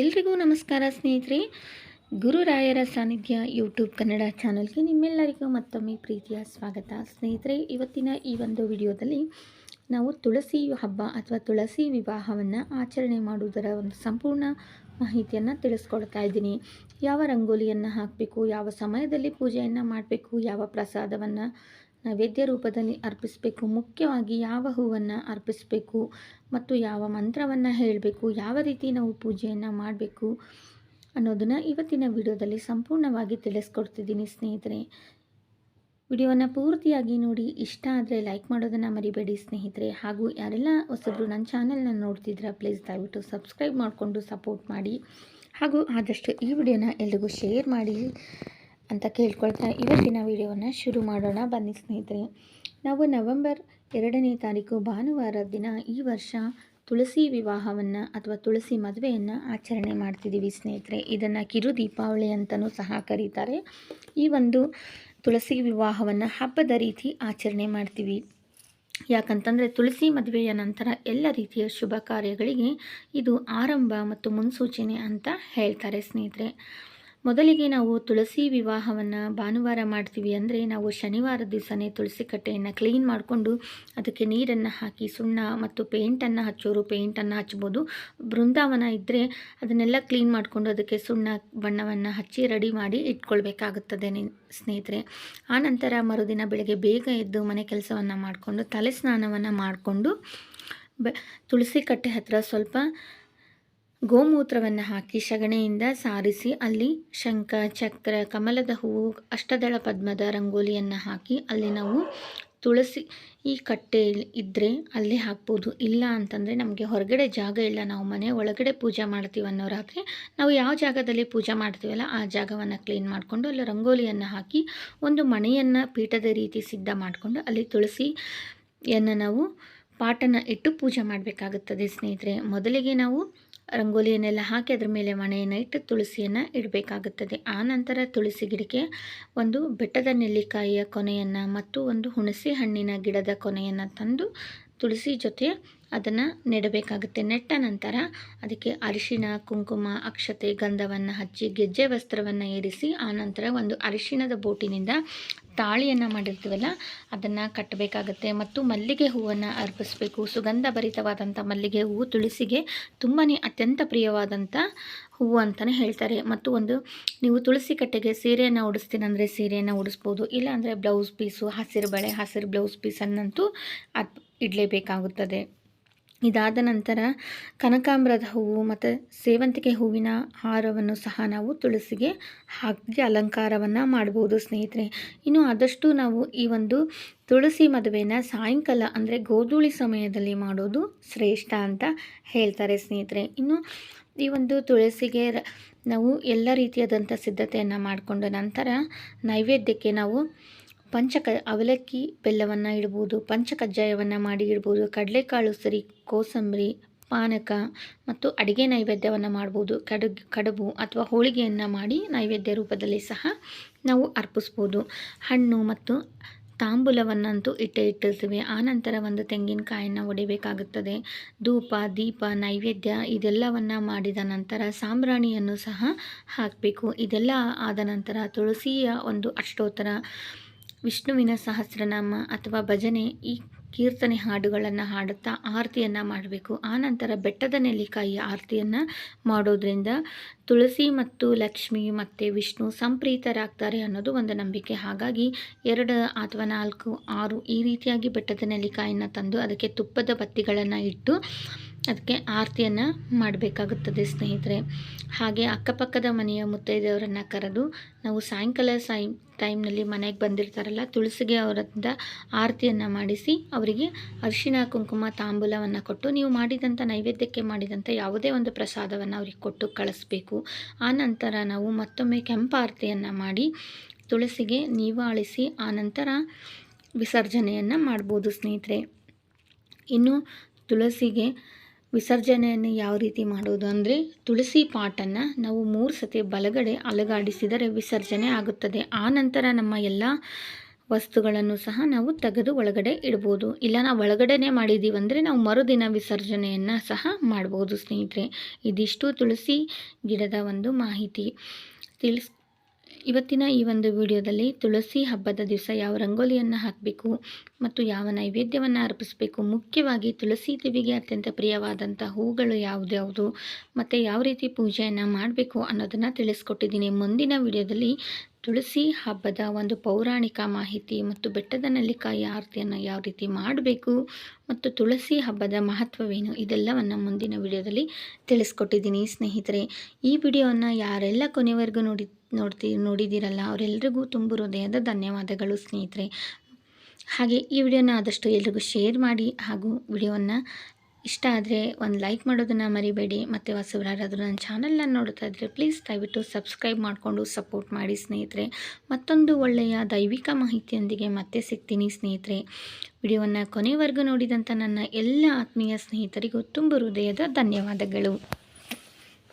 ಎಲ್ರಿಗೂ ನಮಸ್ಕಾರ ಸ್ನೇಹಿತರೆ. ಗುರುರಾಯರ ಸಾನ್ನಿಧ್ಯ ಯೂಟ್ಯೂಬ್ ಕನ್ನಡ ಚಾನಲ್ಗೆ ನಿಮ್ಮೆಲ್ಲರಿಗೂ ಮತ್ತೊಮ್ಮೆ ಪ್ರೀತಿಯ ಸ್ವಾಗತ. ಸ್ನೇಹಿತರೆ, ಇವತ್ತಿನ ಈ ಒಂದು ವಿಡಿಯೋದಲ್ಲಿ ನಾವು ತುಳಸಿ ಹಬ್ಬ ಅಥವಾ ತುಳಸಿ ವಿವಾಹವನ್ನು ಆಚರಣೆ ಮಾಡುವುದರ ಒಂದು ಸಂಪೂರ್ಣ ಮಾಹಿತಿಯನ್ನು ತಿಳಿಸ್ಕೊಳ್ತಾ ಇದ್ದೀನಿ. ಯಾವ ರಂಗೋಲಿಯನ್ನು ಹಾಕಬೇಕು, ಯಾವ ಸಮಯದಲ್ಲಿ ಪೂಜೆಯನ್ನು ಮಾಡಬೇಕು, ಯಾವ ಪ್ರಸಾದವನ್ನು ನೈವೇದ್ಯ ರೂಪದಲ್ಲಿ ಅರ್ಪಿಸಬೇಕು. ಮುಖ್ಯವಾಗಿ ಯಾವ ಹೂವನ್ನು ಅರ್ಪಿಸಬೇಕು ಮತ್ತು ಯಾವ ಮಂತ್ರವನ್ನು ಹೇಳಬೇಕು, ಯಾವ ರೀತಿ ನಾವು ಪೂಜೆಯನ್ನು ಮಾಡಬೇಕು ಅನ್ನೋದನ್ನು ಇವತ್ತಿನ ವಿಡಿಯೋದಲ್ಲಿ ಸಂಪೂರ್ಣವಾಗಿ ತಿಳಿಸ್ಕೊಡ್ತಿದ್ದೀನಿ ಸ್ನೇಹಿತರೆ. ವಿಡಿಯೋವನ್ನು ಪೂರ್ತಿಯಾಗಿ ನೋಡಿ, ಇಷ್ಟ ಆದರೆ ಲೈಕ್ ಮಾಡೋದನ್ನು ಮರಿಬೇಡಿ ಸ್ನೇಹಿತರೆ. ಹಾಗೂ ಯಾರೆಲ್ಲ ಹೊಸಬ್ರು ನನ್ನ ಚಾನೆಲ್ನ ನೋಡ್ತಿದ್ರೆ, ಪ್ಲೀಸ್ ದಯವಿಟ್ಟು ಸಬ್ಸ್ಕ್ರೈಬ್ ಮಾಡಿಕೊಂಡು ಸಪೋರ್ಟ್ ಮಾಡಿ. ಹಾಗೂ ಆದಷ್ಟು ಈ ವಿಡಿಯೋನ ಎಲ್ರಿಗೂ ಶೇರ್ ಮಾಡಿ. ಅಂತ ಕೇಳ್ಕೊಳ್ತಾ ಇವತ್ತಿನ ವಿಡಿಯೋವನ್ನು ಶುರು ಮಾಡೋಣ. ಬನ್ನಿ ಸ್ನೇಹಿತರೆ, ನಾವು ನವೆಂಬರ್ ಎರಡನೇ ತಾರೀಕು ಭಾನುವಾರ ದಿನ ಈ ವರ್ಷ ತುಳಸಿ ವಿವಾಹವನ್ನು ಅಥವಾ ತುಳಸಿ ಮದುವೆಯನ್ನು ಆಚರಣೆ ಮಾಡ್ತಿದ್ದೀವಿ ಸ್ನೇಹಿತರೆ. ಇದನ್ನು ಕಿರು ದೀಪಾವಳಿ ಅಂತಲೂ ಸಹ ಕರೀತಾರೆ. ಈ ಒಂದು ತುಳಸಿ ವಿವಾಹವನ್ನು ಹಬ್ಬದ ರೀತಿ ಆಚರಣೆ ಮಾಡ್ತೀವಿ. ಯಾಕಂತಂದರೆ ತುಳಸಿ ಮದುವೆಯ ನಂತರ ಎಲ್ಲ ರೀತಿಯ ಶುಭ ಕಾರ್ಯಗಳಿಗೆ ಇದು ಆರಂಭ ಮತ್ತು ಮುನ್ಸೂಚನೆ ಅಂತ ಹೇಳ್ತಾರೆ ಸ್ನೇಹಿತರೆ. ಮೊದಲಿಗೆ ನಾವು ತುಳಸಿ ವಿವಾಹವನ್ನು ಭಾನುವಾರ ಮಾಡ್ತೀವಿ ಅಂದರೆ ನಾವು ಶನಿವಾರ ದಿವಸನೇ ತುಳಸಿ ಕಟ್ಟೆಯನ್ನು ಕ್ಲೀನ್ ಮಾಡಿಕೊಂಡು ಅದಕ್ಕೆ ನೀರನ್ನು ಹಾಕಿ, ಸುಣ್ಣ ಮತ್ತು ಪೇಂಟನ್ನು ಹಚ್ಚೋರು ಪೇಂಟನ್ನು ಹಚ್ಬೋದು. ಬೃಂದಾವನ ಇದ್ದರೆ ಅದನ್ನೆಲ್ಲ ಕ್ಲೀನ್ ಮಾಡಿಕೊಂಡು ಅದಕ್ಕೆ ಸುಣ್ಣ, ಬಣ್ಣವನ್ನು ಹಚ್ಚಿ ರೆಡಿ ಮಾಡಿ ಇಟ್ಕೊಳ್ಬೇಕಾಗುತ್ತದೆ ಸ್ನೇಹಿತರೆ. ಆನಂತರ ಮರುದಿನ ಬೆಳಗ್ಗೆ ಬೇಗ ಎದ್ದು ಮನೆ ಕೆಲಸವನ್ನು ಮಾಡಿಕೊಂಡು ತಲೆ ಸ್ನಾನವನ್ನು ಮಾಡಿಕೊಂಡು ಬ, ತುಳಸಿ ಕಟ್ಟೆ ಹತ್ತಿರ ಸ್ವಲ್ಪ ಗೋಮೂತ್ರವನ್ನು ಹಾಕಿ ಸಗಣಿಯಿಂದ ಸಾರಿಸಿ, ಅಲ್ಲಿ ಶಂಖ, ಚಕ್ರ, ಕಮಲದ ಹೂವು, ಅಷ್ಟದಳ ಪದ್ಮದ ರಂಗೋಲಿಯನ್ನು ಹಾಕಿ ಅಲ್ಲಿ ನಾವು ತುಳಸಿ ಈ ಕಟ್ಟೆ ಇದ್ದರೆ ಅಲ್ಲಿ ಹಾಕ್ಬೋದು. ಇಲ್ಲ ಅಂತಂದರೆ ನಮಗೆ ಹೊರಗಡೆ ಜಾಗ ಇಲ್ಲ. ನಾವು ಮನೆ ಒಳಗಡೆ ಪೂಜೆ ಮಾಡ್ತೀವಿ ಅನ್ನೋರಾದರೆ ನಾವು ಯಾವ ಜಾಗದಲ್ಲಿ ಪೂಜೆ ಮಾಡ್ತೀವಲ್ಲ ಆ ಜಾಗವನ್ನು ಕ್ಲೀನ್ ಮಾಡಿಕೊಂಡು ಅಲ್ಲಿ ರಂಗೋಲಿಯನ್ನು ಹಾಕಿ ಒಂದು ಮನೆಯನ್ನು ಪೀಠದ ರೀತಿ ಸಿದ್ಧ ಮಾಡಿಕೊಂಡು ಅಲ್ಲಿ ತುಳಸಿಯನ್ನು ನಾವು ಪಾಟನ್ನು ಇಟ್ಟು ಪೂಜೆ ಮಾಡಬೇಕಾಗುತ್ತದೆ ಸ್ನೇಹಿತರೆ. ಮೊದಲಿಗೆ ನಾವು ರಂಗೋಲಿಯನ್ನೆಲ್ಲ ಹಾಕಿ ಅದರ ಮೇಲೆ ಮಣೆಯನ್ನು ಇಟ್ಟು ತುಳಸಿಯನ್ನು ಇಡಬೇಕಾಗುತ್ತದೆ. ಆ ನಂತರ ತುಳಸಿ ಗಿಡಕ್ಕೆ ಒಂದು ಬೆಟ್ಟದ ನೆಲ್ಲಿಕಾಯಿಯ ಕೊನೆಯನ್ನು ಮತ್ತು ಒಂದು ಹುಣಸೆ ಹಣ್ಣಿನ ಗಿಡದ ಕೊನೆಯನ್ನು ತಂದು ತುಳಸಿ ಜೊತೆ ಅದನ್ನು ನೆಡಬೇಕಾಗುತ್ತೆ. ನೆಟ್ಟ ನಂತರ ಅದಕ್ಕೆ ಅರಿಶಿಣ ಕುಂಕುಮ, ಅಕ್ಷತೆ, ಗಂಧವನ್ನು ಹಚ್ಚಿ, ಗೆಜ್ಜೆ ವಸ್ತ್ರವನ್ನು ಏರಿಸಿ ಆನಂತರ ಒಂದು ಅರಿಶಿಣದ ಬೋಟಿನಿಂದ ತಾಳಿಯನ್ನು ಮಾಡಿರ್ತೀವಲ್ಲ, ಅದನ್ನು ಕಟ್ಟಬೇಕಾಗತ್ತೆ. ಮತ್ತು ಮಲ್ಲಿಗೆ ಹೂವನ್ನು ಅರ್ಪಿಸಬೇಕು. ಸುಗಂಧ ಭರಿತವಾದಂಥ ಮಲ್ಲಿಗೆ ಹೂವು ತುಳಸಿಗೆ ತುಂಬಾ ಅತ್ಯಂತ ಪ್ರಿಯವಾದಂಥ ಹೂವು ಅಂತಲೇ ಹೇಳ್ತಾರೆ. ಮತ್ತು ಒಂದು, ನೀವು ತುಳಸಿ ಕಟ್ಟೆಗೆ ಸೀರೆಯನ್ನು ಉಡಿಸ್ತೀನಂದರೆ ಸೀರೆಯನ್ನು ಉಡಿಸ್ಬೋದು. ಇಲ್ಲಾಂದರೆ ಬ್ಲೌಸ್ ಪೀಸು, ಹಸಿರು ಬಳೆ, ಹಸಿರು ಬ್ಲೌಸ್ ಪೀಸನ್ನಂತೂ ಅದು ಇಡಲೇಬೇಕಾಗುತ್ತದೆ. ಇದಾದ ನಂತರ ಕನಕಾಂಬರದ ಹೂವು ಮತ್ತು ಸೇವಂತಿಗೆ ಹೂವಿನ ಹಾರವನ್ನು ಸಹ ನಾವು ತುಳಸಿಗೆ ಹಾಕಿ ಅಲಂಕಾರವನ್ನು ಮಾಡ್ಬೋದು ಸ್ನೇಹಿತರೆ. ಇನ್ನು ಆದಷ್ಟು ನಾವು ಈ ಒಂದು ತುಳಸಿ ಮದುವೆನ ಸಾಯಂಕಾಲ ಅಂದರೆ ಗೋಧೂಳಿ ಸಮಯದಲ್ಲಿ ಮಾಡೋದು ಶ್ರೇಷ್ಠ ಅಂತ ಹೇಳ್ತಾರೆ ಸ್ನೇಹಿತರೆ. ಇನ್ನು ಈ ಒಂದು ತುಳಸಿಗೆ ನಾವು ಎಲ್ಲ ರೀತಿಯಾದಂಥ ಸಿದ್ಧತೆಯನ್ನು ಮಾಡಿಕೊಂಡ ನಂತರ ನೈವೇದ್ಯಕ್ಕೆ ನಾವು ಪಂಚಕ ಅವಲಕ್ಕಿ ಬೆಲ್ಲವನ್ನು ಇಡ್ಬೋದು ಪಂಚಕಜ್ಜಾಯವನ್ನು ಮಾಡಿ ಇಡ್ಬೋದು, ಕಡಲೆಕಾಳು ಸರಿ, ಕೋಸಂಬರಿ, ಪಾನಕ ಮತ್ತು ಅಡುಗೆ ನೈವೇದ್ಯವನ್ನು ಮಾಡ್ಬೋದು ಕಡುಗ್ ಕಡುಬು ಅಥವಾ ಹೋಳಿಗೆಯನ್ನು ಮಾಡಿ ನೈವೇದ್ಯ ರೂಪದಲ್ಲಿ ಸಹ ನಾವು ಅರ್ಪಿಸ್ಬೋದು. ಹಣ್ಣು ಮತ್ತು ತಾಂಬೂಲವನ್ನಂತೂ ಇಟ್ಟೇ ಇಟ್ಟಿರ್ತೀವಿ. ಆನಂತರ ಒಂದು ತೆಂಗಿನಕಾಯನ್ನು ಒಡಿಬೇಕಾಗುತ್ತದೆ. ಧೂಪ, ದೀಪ, ನೈವೇದ್ಯ ಇದೆಲ್ಲವನ್ನು ಮಾಡಿದ ನಂತರ ಸಾಂಬ್ರಾಣಿಯನ್ನು ಸಹ ಹಾಕಬೇಕು. ಇದೆಲ್ಲ ಆದ ನಂತರ ತುಳಸಿಯ ಒಂದು ಅಷ್ಟೋತ್ತರ ವಿಷ್ಣುವಿನ ಸಹಸ್ರನಾಮ ಅಥವಾ ಭಜನೆ ಈ ಕೀರ್ತನೆ ಹಾಡುಗಳನ್ನು ಹಾಡುತ್ತಾ ಆರತಿಯನ್ನು ಮಾಡಬೇಕು. ಆನಂತರ ಬೆಟ್ಟದ ನೆಲ್ಲಿಕಾಯಿ ಆರತಿಯನ್ನು ಮಾಡೋದ್ರಿಂದ ತುಳಸಿ ಮತ್ತು ಲಕ್ಷ್ಮಿ ಮತ್ತು ವಿಷ್ಣು ಸಂಪ್ರೀತರಾಗ್ತಾರೆ ಅನ್ನೋದು ಒಂದು ನಂಬಿಕೆ. ಹಾಗಾಗಿ ಎರಡು ಅಥವಾ ನಾಲ್ಕು, ಆರು ಈ ರೀತಿಯಾಗಿ ಬೆಟ್ಟದ ನೆಲ್ಲಿಕಾಯಿನ ತಂದು ಅದಕ್ಕೆ ತುಪ್ಪದ ಬತ್ತಿಗಳನ್ನು ಇಟ್ಟು ಅದಕ್ಕೆ ಆರತಿಯನ್ನು ಮಾಡಬೇಕಾಗುತ್ತದೆ ಸ್ನೇಹಿತರೆ. ಹಾಗೆ ಅಕ್ಕಪಕ್ಕದ ಮನೆಯ ಮುತ್ತೈದೆಯವರನ್ನು ಕರೆದು ನಾವು ಸಾಯಂಕಾಲ ಸೈ, ಟೈಮ್ನಲ್ಲಿ ಮನೆಗೆ ಬಂದಿರ್ತಾರಲ್ಲ, ತುಳಸಿಗೆ ಅವರಿಂದ ಆರತಿಯನ್ನು ಮಾಡಿಸಿ ಅವರಿಗೆ ಅರಿಶಿನ, ಕುಂಕುಮ, ತಾಂಬೂಲವನ್ನು ಕೊಟ್ಟು ನೀವು ಮಾಡಿದಂಥ ನೈವೇದ್ಯಕ್ಕೆ ಮಾಡಿದಂಥ ಯಾವುದೇ ಒಂದು ಪ್ರಸಾದವನ್ನು ಅವ್ರಿಗೆ ಕೊಟ್ಟು ಕಳಿಸ್ಬೇಕು. ಆನಂತರ ನಾವು ಮತ್ತೊಮ್ಮೆ ಕೆಂಪಾರತಿಯನ್ನು ಮಾಡಿ ತುಳಸಿಗೆ ನೀವಾಳಿಸಿ ಆನಂತರ ವಿಸರ್ಜನೆಯನ್ನು ಮಾಡ್ಬೋದು ಸ್ನೇಹಿತರೆ. ಇನ್ನು ತುಳಸಿಗೆ ವಿಸರ್ಜನೆಯನ್ನು ಯಾವ ರೀತಿ ಮಾಡೋದು ಅಂದರೆ ತುಳಸಿ ಪಾಟನ್ನು ನಾವು ಮೂರು ಸತಿ ಬಲಗಡೆ ಅಲಗಾಡಿಸಿದರೆ ವಿಸರ್ಜನೆ ಆಗುತ್ತದೆ. ಆ ನಂತರ ನಮ್ಮ ಎಲ್ಲ ವಸ್ತುಗಳನ್ನು ಸಹ ನಾವು ತೆಗೆದು ಒಳಗಡೆ ಇಡ್ಬೋದು. ಇಲ್ಲ, ನಾವು ಒಳಗಡೆನೇ ಮಾಡಿದ್ದೀವಿ ಅಂದರೆ ನಾವು ಮರುದಿನ ವಿಸರ್ಜನೆಯನ್ನು ಸಹ ಮಾಡ್ಬೋದು ಸ್ನೇಹಿತರೆ. ಇದಿಷ್ಟು ತುಳಸಿ ಗಿಡದ ಒಂದು ಮಾಹಿತಿ. ತಿಳಿಸ್ ಇವತ್ತಿನ ಈ ಒಂದು ವಿಡಿಯೋದಲ್ಲಿ ತುಳಸಿ ಹಬ್ಬದ ದಿವಸ ಯಾವ ರಂಗೋಲಿಯನ್ನು ಹಾಕಬೇಕು ಮತ್ತು ಯಾವ ನೈವೇದ್ಯವನ್ನು ಅರ್ಪಿಸಬೇಕು, ಮುಖ್ಯವಾಗಿ ತುಳಸಿ ದೇವಿಗೆ ಅತ್ಯಂತ ಪ್ರಿಯವಾದಂಥ ಹೂಗಳು ಯಾವುದ್ಯಾವುದು ಮತ್ತು ಯಾವ ರೀತಿ ಪೂಜೆಯನ್ನು ಮಾಡಬೇಕು ಅನ್ನೋದನ್ನು ತಿಳಿಸ್ಕೊಟ್ಟಿದ್ದೀನಿ. ಮುಂದಿನ ವಿಡಿಯೋದಲ್ಲಿ ತುಳಸಿ ಹಬ್ಬದ ಒಂದು ಪೌರಾಣಿಕ ಮಾಹಿತಿ ಮತ್ತು ಬೆಟ್ಟದ ನೆಲ್ಲಿಕಾಯಿ ಆರತಿಯನ್ನು ಯಾವ ರೀತಿ ಮಾಡಬೇಕು ಮತ್ತು ತುಳಸಿ ಹಬ್ಬದ ಮಹತ್ವವೇನು, ಇದೆಲ್ಲವನ್ನು ಮುಂದಿನ ವಿಡಿಯೋದಲ್ಲಿ ತಿಳಿಸ್ಕೊಟ್ಟಿದ್ದೀನಿ. ಸ್ನೇಹಿತರೆ, ಈ ವಿಡಿಯೋವನ್ನು ಯಾರೆಲ್ಲ ಕೊನೆವರೆಗೂ ನೋಡಿ, ನೋಡ್ತಿ, ನೋಡಿದ್ದೀರಲ್ಲ ಅವರೆಲ್ಲರಿಗೂ ತುಂಬ ಹೃದಯದ ಧನ್ಯವಾದಗಳು ಸ್ನೇಹಿತರೆ. ಹಾಗೆ ಈ ವಿಡಿಯೋನ ಆದಷ್ಟು ಎಲ್ರಿಗೂ ಶೇರ್ ಮಾಡಿ ಹಾಗೂ ವಿಡಿಯೋವನ್ನು ಇಷ್ಟ ಆದರೆ ಒಂದು ಲೈಕ್ ಮಾಡೋದನ್ನು ಮರಿಬೇಡಿ. ಮತ್ತು ಹೊಸಬರಾರಾದರೂ ನನ್ನ ಚಾನಲ್ನ ನೋಡ್ತಾ ಇದ್ದರೆ ಪ್ಲೀಸ್ ದಯವಿಟ್ಟು ಸಬ್ಸ್ಕ್ರೈಬ್ ಮಾಡಿಕೊಂಡು ಸಪೋರ್ಟ್ ಮಾಡಿ ಸ್ನೇಹಿತರೆ. ಮತ್ತೊಂದು ಒಳ್ಳೆಯ ದೈವಿಕ ಮಾಹಿತಿಯೊಂದಿಗೆ ಮತ್ತೆ ಸಿಗ್ತೀನಿ ಸ್ನೇಹಿತರೆ. ವಿಡಿಯೋವನ್ನು ಕೊನೆವರೆಗೂ ನೋಡಿದಂಥ ನನ್ನ ಎಲ್ಲ ಆತ್ಮೀಯ ಸ್ನೇಹಿತರಿಗೂ ತುಂಬ ಹೃದಯದ ಧನ್ಯವಾದಗಳು.